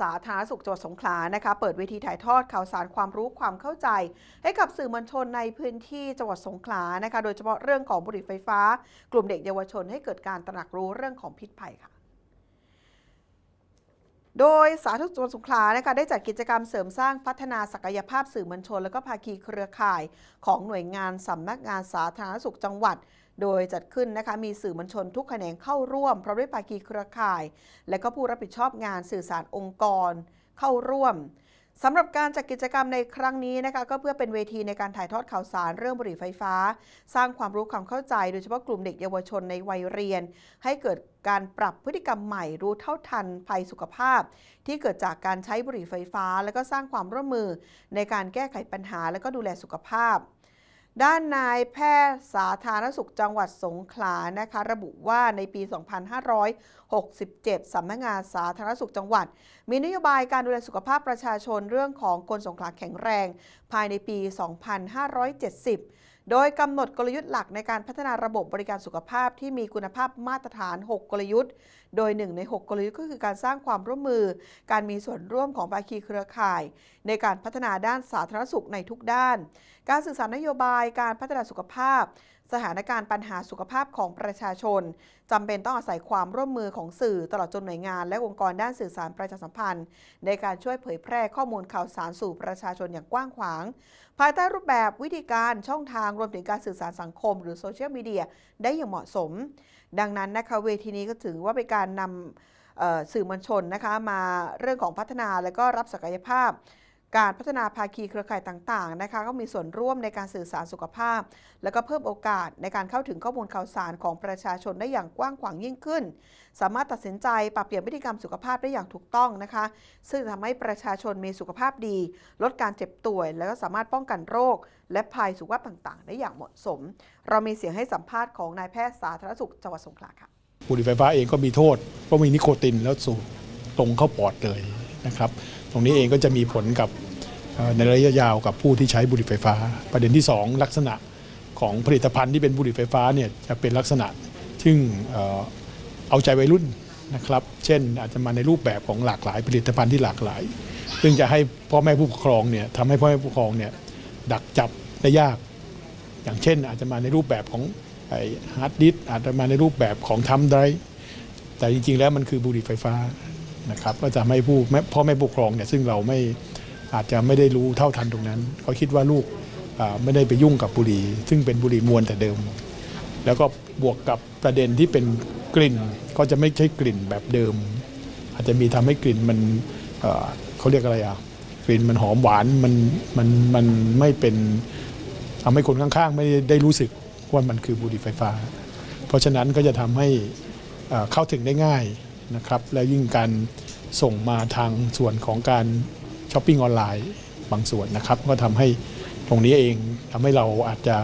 สาธารณสุขจังหวัดสงขลานะคะเปิดเวทีถ่ายทอดข่าวสารความรู้ความเข้าใจ ให้กับสื่อมวลชนในพื้นที่จังหวัดสงขลานะคะ โดยเฉพาะเรื่องของบุหรี่ไฟฟ้า กลุ่มเด็กเยาวชนให้เกิดการตระหนักรู้เรื่องของพิษภัยค่ะ โดยสาธารณสุขจังหวัดสงขลานะคะได้จัดกิจกรรมเสริมสร้างพัฒนาศักยภาพสื่อมวลชน และก็ภาคีเครือข่ายของหน่วยงานสำนักงานสาธารณสุขจังหวัด โดยจัดขึ้นนะคะมีสื่อมวลชนทุกแขนงเข้าร่วมพร้อมด้วยภาคีเครือข่าย และก็ผู้รับผิดชอบงานสื่อสารองค์กร เข้าร่วม สำหรับการจัดกิจกรรมในครั้งนี้นะคะก็เพื่อเป็นเวทีในการถ่ายทอดข่าวสารเรื่องบุหรี่ไฟฟ้า สร้างความรู้ความเข้าใจ โดยเฉพาะกลุ่มเด็กเยาวชนในวัยเรียน ให้เกิดการปรับพฤติกรรมใหม่รู้เท่าทันภัยสุขภาพ ที่เกิดจากการใช้บุหรี่ไฟฟ้า และก็สร้างความร่วมมือในการแก้ไขปัญหาและก็ดูแลสุขภาพ ด้านนายแพทย์สาธารณสุขจังหวัดสงขลานะคะ ระบุว่าในปี 2567 สำนักงานสาธารณสุขจังหวัด มีนโยบายการดูแลสุขภาพประชาชนเรื่องของคนสงขลาแข็งแรง ภายในปี 2570 โดยกำหนดกลยุทธ์หลักในการพัฒนาระบบบริการสุขภาพที่มีคุณภาพมาตรฐาน 6 กลยุทธ์ โดยหนึ่งใน 6 กลยุทธ์ก็คือการสร้างความร่วมมือ การมีส่วนร่วมของภาคีเครือข่าย ในการพัฒนาด้านสาธารณสุขในทุกด้าน การสื่อสารนโยบายการพัฒนาสุขภาพ สถานการณ์ปัญหาสุขภาพของประชาชนจำเป็นต้องอาศัยความร่วมมือของสื่อตลอดจนหน่วยงาน และองค์กรด้านสื่อสารประชาสัมพันธ์ ในการช่วยเผยแพร่ข้อมูลข่าวสารสู่ประชาชนอย่างกว้างขวาง ภายใต้รูปแบบวิธีการช่องทางรวมถึงการสื่อสารสังคม หรือโซเชียลมีเดียได้อย่างเหมาะสม ดังนั้นนะคะเวทีนี้ก็ถือว่าเป็นการนำสื่อมวลชนนะคะมาเรื่องของพัฒนาและก็รับศักยภาพ การพัฒนาภาคีเครือข่ายต่างๆนะคะก็มีส่วนร่วมในการสื่อสารสุขภาพ และก็เพิ่มโอกาสในการเข้าถึงข้อมูลข่าวสารของประชาชนได้อย่างกว้างขวางยิ่งขึ้น สามารถตัดสินใจปรับเปลี่ยนพฤติกรรมสุขภาพได้อย่างถูกต้องนะคะ ซึ่งทำให้ประชาชนมีสุขภาพดี ลดการเจ็บป่วย และก็สามารถป้องกันโรค และภัยสุขภาพต่างๆ ได้อย่างเหมาะสม เรามีเสียงให้สัมภาษณ์ของนายแพทย์สาธารณสุขจังหวัดสงขลาค่ะบุหรี่ไฟฟ้าเองก็มีโทษเพราะมีนิโคตินแล้วสูบตรงเข้าปอดเลยนะครับ ตรงนี้เองก็จะมีผลกับในระยะยาวกับผู้ที่ใช้บุหรี่ไฟฟ้า ประเด็นที่ 2 ลักษณะของผลิตภัณฑ์ที่เป็นบุหรี่ไฟฟ้าเนี่ยจะเป็นลักษณะซึ่งเอาใจวัยรุ่นนะครับ เช่นอาจจะมาในรูปแบบของหลากหลาย ผลิตภัณฑ์ที่หลากหลาย ซึ่งจะให้พ่อแม่ผู้ปกครองเนี่ยทำให้พ่อแม่ผู้ปกครองเนี่ยดักจับได้ยาก อย่างเช่น อาจจะมาในรูปแบบของฮาร์ดดิสอาจจะมาในรูปแบบของทัมไดรแต่จริงๆแล้วมันคือบุหรี่ไฟฟ้า นะครับก็จะไม่ผู้พ่อแม่ผู้ปกครองเนี่ยซึ่งเราไม่อาจจะไม่ได้รู้เท่าทันตรงนั้นเขาคิดว่าลูกไม่ได้ไปยุ่งกับบุหรี่ ซึ่งเป็นบุหรี่มวลแต่เดิม แล้วก็บวกกับประเด็นที่เป็นกลิ่นก็จะไม่ใช่กลิ่นแบบเดิม อาจจะมีทำให้กลิ่นมันเขาเรียกอะไรอะกลิ่นมันหอมหวานมันมันมันไม่เป็นทำให้คนข้างๆ ไม่ได้รู้สึกว่ามันคือบุหรี่ไฟฟ้า เพราะฉะนั้นก็จะทำให้เข้าถึงได้ง่าย นะครับและยิ่งการส่งมาทางส่วนของการช้อปปิ้งออนไลน์บางส่วนนะครับ ก็ทำให้ตรงนี้เองทำให้เราอาจจะ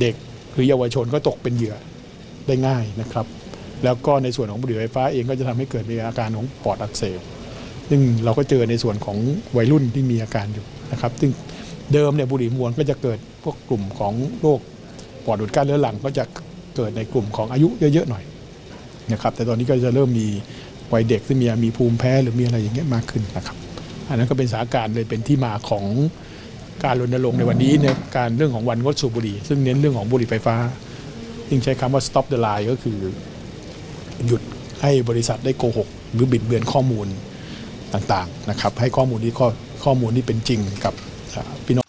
เด็กหรือเยาวชนก็ตกเป็นเหยื่อได้ง่ายนะครับ แล้วก็ในส่วนของบุหรี่ไฟฟ้าเองก็จะทำให้เกิดมีอาการของปอดอักเสบ ซึ่งเราก็เจอในส่วนของวัยรุ่นที่มีอาการอยู่นะครับ ซึ่งเดิมเนี่ยบุหรี่มวลก็จะเกิดพวกกลุ่มของโรคปอดอุดกั้นเรื้อรังก็จะเกิดในกลุ่มของอายุเยอะๆหน่อย นะครับแต่ตอนนี้ก็จะเริ่มมีวัยเด็กที่มีมีภูมิแพ้หรือมีอะไรอย่างเงี้ยมากขึ้นนะครับอันนั้นก็เป็นสาการเลยเป็นที่มาของการรณรงค์ในวันนี้ในการเรื่องของวันงดสูบบุหรี่ ซึ่งเน้นเรื่องของบุหรี่ไฟฟ้าจึงใช้คำว่า stop the lie ก็คือ หยุดให้บริษัทได้โกหก หรือบิดเบือนข้อมูลต่างๆนะครับให้ข้อมูลที่ข้อข้อมูลที่เป็นจริงกับพี่น้อง